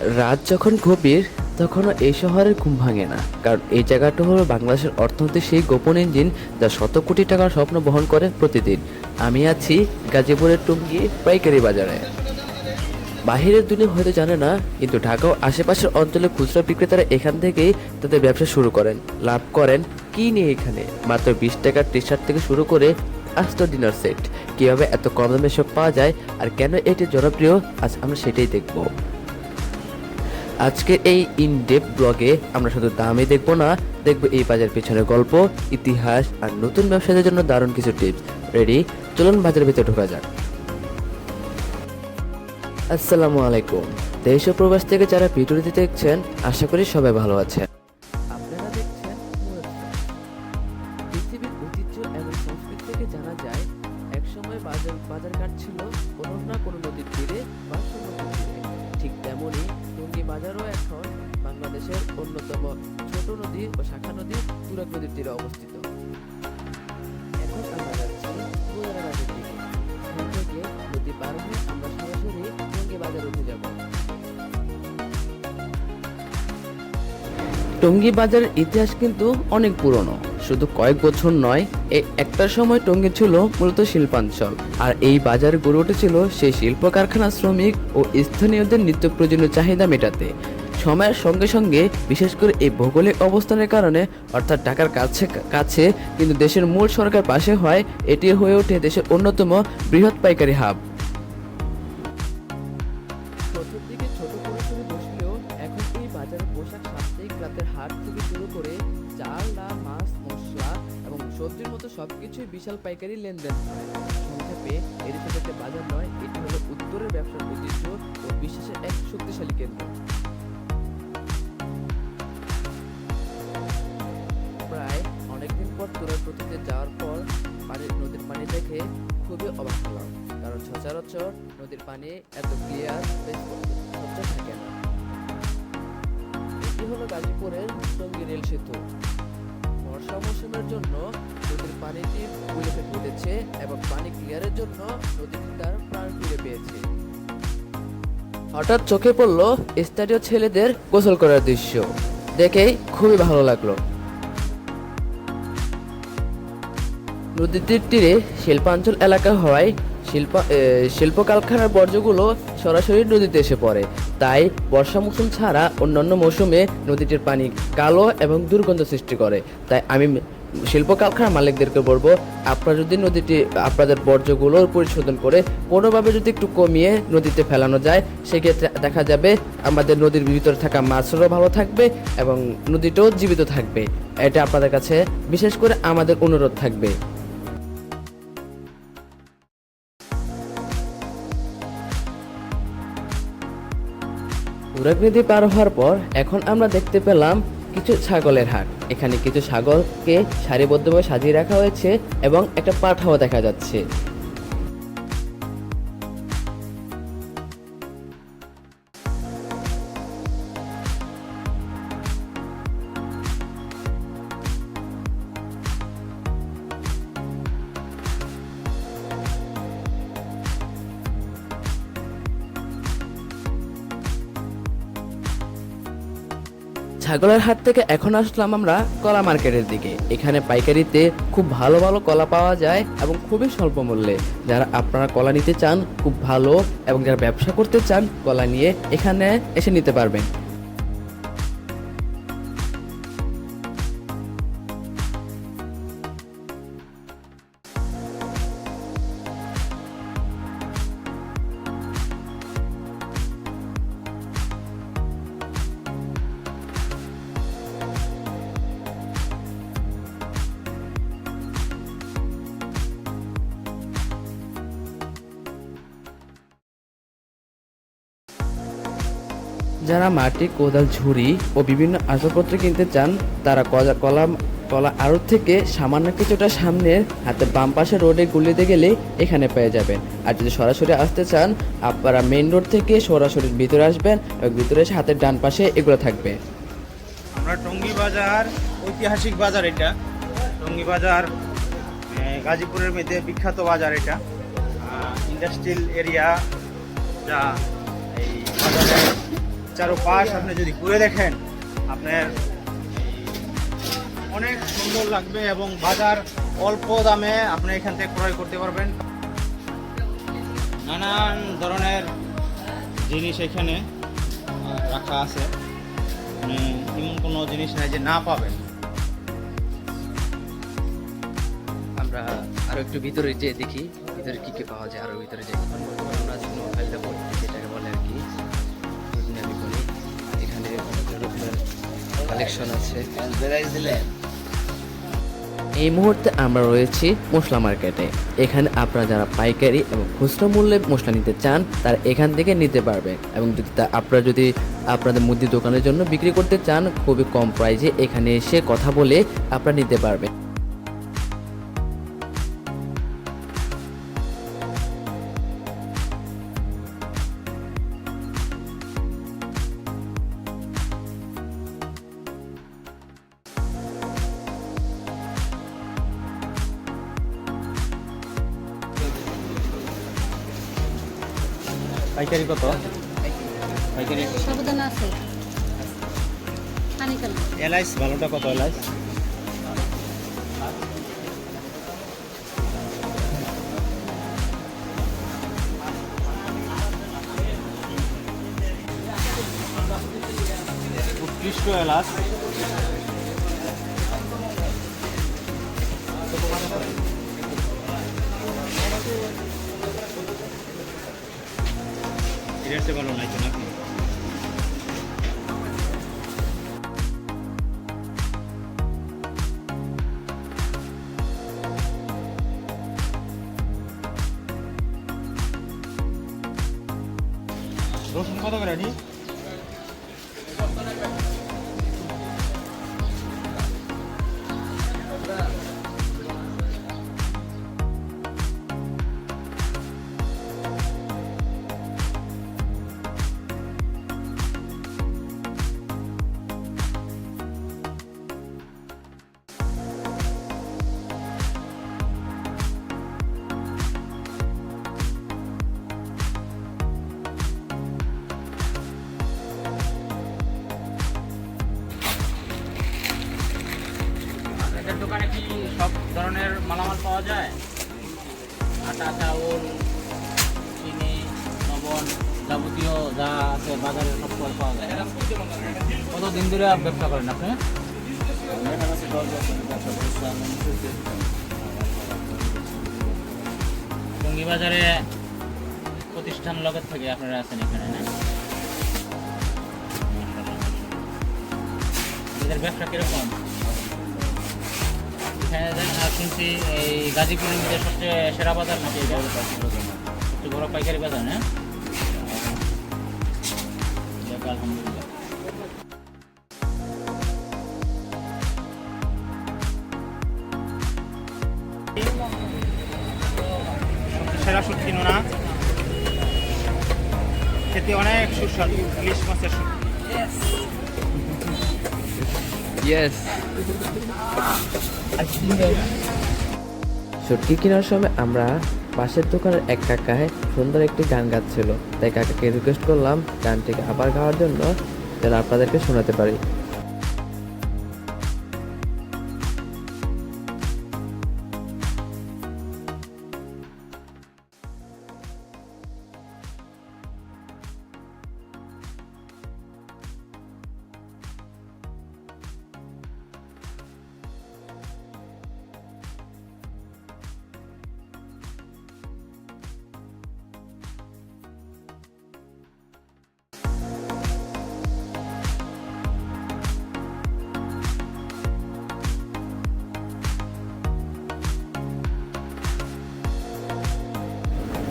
রাত যখন গভীর, তখনও এই শহরের ঘুম ভাঙে না। কারণ এই জায়গাটা হলো বাংলাদেশের অর্থনীতির সেই গোপন ইঞ্জিন যা শত কোটি টাকার স্বপ্ন বহন করে প্রতিদিন। আমি আছি গাজীপুরের টুঙ্গি পাইকারি বাজারে। বাহিরের দুনিয়া হয়তো জানে না, কিন্তু ঢাকা ও আশেপাশের অঞ্চলের খুচরা বিক্রেতারা এখান থেকেই তাদের ব্যবসা শুরু করেন। লাভ করেন কি নিয়ে এখানে? মাত্র বিশ টাকার টি শার্ট থেকে শুরু করে আস্ত ডিনার সেট কীভাবে এত কম দামে সব পাওয়া যায় আর কেন এটি জনপ্রিয়? আজ আমরা সেটাই দেখব। আজকে এই ইনডেপ ব্লগে আমরা শুধু দামই দেখব না, দেখব এই বাজার পিছনে গল্প, ইতিহাস আর নতুন ব্যবসায়ীদের জন্য দারুণ কিছু টিপস রেডি চলুন বাজারের ভিতরে ঢোকা যাক। আসসালামু আলাইকুম। দেশ ও প্রবাস থেকে যারা ভিডিওটি দেখছেন, আশা করি সবাই ভালো আছেন। ও শাখা নদী তুরাগ নদীর তীরে অবস্থিত। এখন আমরা যাচ্ছি দিকে। এখান থেকে নদী পার হয়ে আমরা সরাসরি টঙ্গী বাজারে উঠে যাব। বাজারের ইতিহাস কিন্তু অনেক পুরনো। শুধু কয়েক বছর নয় এই একটা সময় টঙ্গী ছিল মূলত শিল্পাঞ্চল। আর এই বাজার গড়ে উঠেছিল সেই শিল্প কারখানা শ্রমিক ও স্থানীয়দের নিত্য প্রয়োজনীয় চাহিদা মেটাতে। সময়ের সঙ্গে সঙ্গে, বিশেষ করে এই ভৌগোলিক অবস্থানের কারণে, অর্থাৎ ঢাকার কাছে কাছে কিন্তু দেশের মূল সরকার পাশে হয়, এটি হয়ে ওঠে দেশের অন্যতম বৃহৎ পাইকারি হাব। প্রথম এখন চাল মাছ, মশলা এবং সবজির মতো সবকিছুই বিশাল পাইকারি লেনদেন এটি শুধু একটা বাজার নয়, এটি হলো উত্তরের ব্যবসার ঐতিহ্য ও বিশ্বাসের এক শক্তিশালী কেন্দ্র। দেখে খুবই অবাক হলাম, কারণ সচরাচর নদীর পানি এত ক্লিয়ার থাকে না। এটি হলো গাজীপুরের টঙ্গী রেল সেতু। বর্ষা মৌসুমের জন্য নদীর পানিটি ফেটে উঠেছে এবং পানি ক্লিয়ারের জন্য নদীটি তার প্রাণ ফিরে পেয়েছে। হঠাৎ চোখে পড়ল স্থানীয় ছেলেদের গোসল করার দৃশ্য। দেখেই খুবই ভালো লাগল। নদীটির তীরে শিল্পাঞ্চল এলাকা হওয়ায় শিল্প শিল্প কারখানার বর্জ্যগুলো সরাসরি নদীতে এসে পড়ে। তাই বর্ষা মৌসুম ছাড়া অন্যান্য মৌসুমে নদীটির পানি কালো এবং দুর্গন্ধ সৃষ্টি করে। তাই আমি শিল্প কারখানার মালিকদেরকে বলব, আপনারা যদি নদীটি, আপনাদের বর্জ্যগুলো পরিশোধন করে কোনোভাবে যদি একটু কমিয়ে নদীতে ফেলানো যায়, সেক্ষেত্রে দেখা যাবে আমাদের নদীর ভিতরে থাকা মাছও ভালো থাকবে এবং নদীটাও জীবিত থাকবে। এটা আপনাদের কাছে বিশেষ করে আমাদের অনুরোধ থাকবে। তুরাগ নদী পার হওয়ার পর এখন আমরা দেখতে পেলাম কিছু ছাগলের হাট। এখানে কিছু ছাগলকে সারিবদ্ধভাবে সাজিয়ে রাখা হয়েছে এবং একটা পাঠাও দেখা যাচ্ছে। ছাগলের হাট থেকে এখন আসলাম আমরা কলা মার্কেটের দিকে। এখানে পাইকারিতে খুব ভালো ভালো কলা পাওয়া যায় এবং খুবই স্বল্প মূল্যে। যারা আপনারা কলা নিতে চান, খুব ভালো এবং যারা ব্যবসা করতে চান কলা নিয়ে এখানে এসে নিতে পারবেন। যারা মাটি, কোদাল, ঝুড়ি ও বিভিন্ন আসবাবপত্র কিনতে চান, তারা কলা কলা কলা আড়ত থেকে সামান্য কিছুটা সামনের হাতের বাম পাশে রোডে গুলিতে গেলে এখানে পেয়ে যাবেন। আর যদি সরাসরি আসতে চান, আপনারা মেইন রোড থেকে সরাসরি ভিতরে আসবেন এবং ভিতরে এসে হাতের ডান পাশে এগুলো থাকবে। আমরা টঙ্গী বাজার, ঐতিহাসিক বাজার এটা। টঙ্গী বাজার গাজীপুরের মধ্যে বিখ্যাত বাজার এটা। ইন্ডাস্ট্রিয়াল এরিয়া যা এই চারোপাশ আপনি যদি ঘুরে দেখেন, আপনার অনেক সুন্দর লাগবে এবং বাজার অল্প দামে আপনি এখান থেকে ক্রয় করতে পারবেন। নানান ধরনের জিনিস এখানে রাখা আছে। মানে এমন কোনো জিনিস নাই যে না পাবেন। আমরা আরও একটু ভিতরে যেয়ে দেখি, ভিতরে কি কি পাওয়া যায়, আরও ভিতরে যাই কালেকশন আছে। এই মুহূর্তে আমরা রয়েছি মশলা মার্কেটে। এখানে আপনারা যারা পাইকারি এবং খুচরা মূল্যে মশলা নিতে চান তারা এখান থেকে নিতে পারবে। এবং যদি তা আপনারা যদি আপনাদের মুদি দোকানের জন্য বিক্রি করতে চান খুবই কম প্রাইসে এখানে এসে কথা বলে আপনারা নিতে পারবেন। পাইকারি কত? পাইকারি। সাবধান আছে। এলাইস ভালোটা কত এলাইস উৎকৃষ্ট এলাচ। এটার চেয়ে ভালো লাগছে না নাকি রসুন কত করে আনি এদের দোকানে কি সব ধরনের মালামাল পাওয়া যায়? আটা চাউল চিনি, লবণ যাবতীয় যা আছে বাজারে সব পাওয়া যায়। কত দিন ধরে ব্যবসা করেন আপনি? টঙ্গি বাজারে প্রতিষ্ঠান লগত থেকে আপনারা আছেন এখানে, না? এদের ব্যবসা কীরকম? শুনছি এই গাজীপুরের মধ্যে সবচেয়ে সেরা বাজার নাকি এটা? সবচেয়ে বড় পাইকারি বাজার না আলহামদুলিল্লাহ। সেরা সত্যি নোনা। খেতে অনেক সুস্বাদু ইলিশ মাছের সত্যি ইয়েস সত্যি কেনার সময় আমরা পাশের দোকানের এক কাকায় সুন্দর একটি গান গাচ্ছিল। তাই কাকাকে রিকোয়েস্ট করলাম গানটিকে আবার গাওয়ার জন্য, যেন আপনাদেরকে শোনাতে পারি।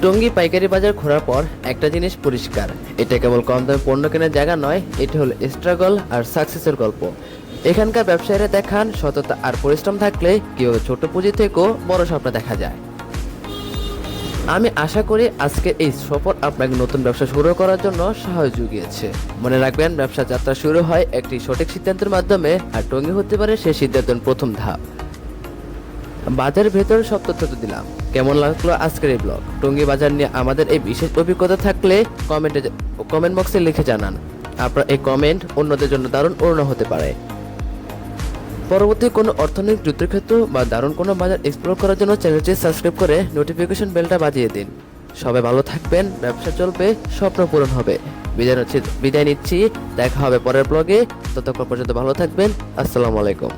টঙ্গী পাইকারি বাজার ঘোরার পর একটা জিনিস পরিষ্কার। এটা কেবল কম দামে পণ্য কেনার জায়গা নয়, এটা হলো স্ট্রাগল আর সাকসেসের গল্প। এখানকার ব্যবসায়ীরা দেখান সততা আর পরিশ্রম থাকলে কেউ ছোট পুঁজি থেকেও বড় স্বপ্ন দেখা যায়। আমি আশা করি আজকে এই সফর আপনাকে নতুন ব্যবসা শুরু করার জন্য সাহায্য জুগিয়েছে। মনে রাখবেন, ব্যবসা যাত্রা শুরু হয় একটি সঠিক সিদ্ধান্তের মাধ্যমে আর টঙ্গি হতে পারে সেই সিদ্ধান্তের প্রথম ধাপ। বাজারের ভেতরে সব তথ্য দিলাম। কেমন লাগল আজকের এই ব্লগ টঙ্গী বাজার নিয়ে আমাদের এই বিশেষ অভিজ্ঞতা থাকলে কমেন্টে কমেন্ট বক্সে লিখে জানান। আপনার এই কমেন্ট অন্যদের জন্য দারুণ অনুপ্রেরণা হতে পারে। পরবর্তী কোনো অর্থনৈতিক যুদ্ধক্ষেত্র বা দারুণ কোনো বাজার এক্সপ্লোর করার জন্য চ্যানেলটি সাবস্ক্রাইব করে নোটিফিকেশন বেলটা বাজিয়ে দিন। সবাই ভালো থাকবেন, ব্যবসা চলবে, স্বপ্ন পূরণ হবে। বিদায় নিচ্ছি বিদায় নিচ্ছি। দেখা হবে পরের ব্লগে ততক্ষণ পর্যন্ত ভালো থাকবেন। আসসালামু আলাইকুম।